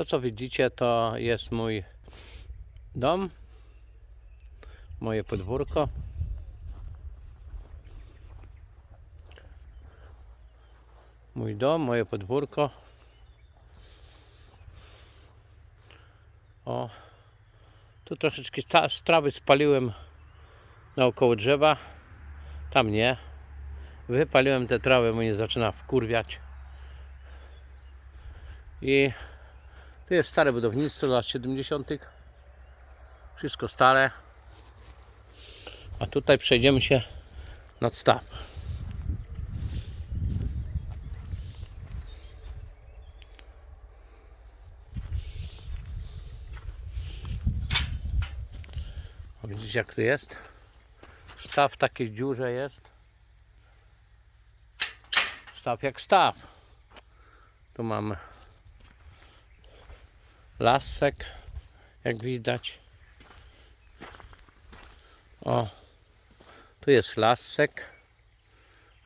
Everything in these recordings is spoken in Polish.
To co widzicie to jest mój dom, moje podwórko. Mój dom, moje podwórko. O, tu troszeczkę sta- z trawy spaliłem naokoło drzewa. Tam nie. Wypaliłem te trawę, bo nie zaczyna wkurwiać. I tu jest stare budownictwo lat 70. Wszystko stare. A tutaj przejdziemy się nad staw. O, Widzicie jak tu jest? Staw w takiej dziurze jest. Staw jak staw. Tu mamy lasek, jak widać. O, tu jest lasek,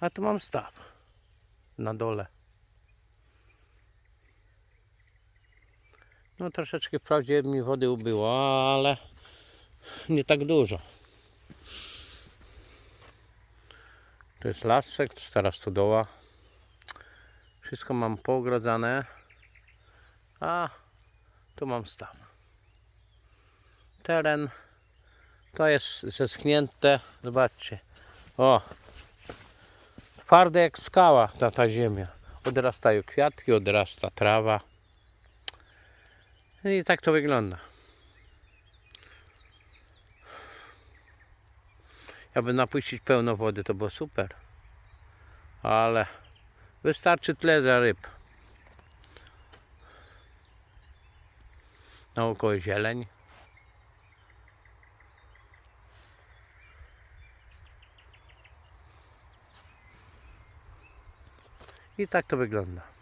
a tu mam staw na dole. No troszeczkę wprawdzie mi wody ubyło, ale nie tak dużo. To jest lasek, stara stodoła. Wszystko mam poogrodzane. A tu mam staw. Teren to jest zeschnięte. Zobaczcie. O! Twarde jak skała ta, ta ziemia. Odrastają kwiatki, odrasta trawa. I tak to wygląda. Jakby napuścić pełno wody, to było super. Ale wystarczy tyle dla ryb. Naokoło zieleń. I tak to wygląda.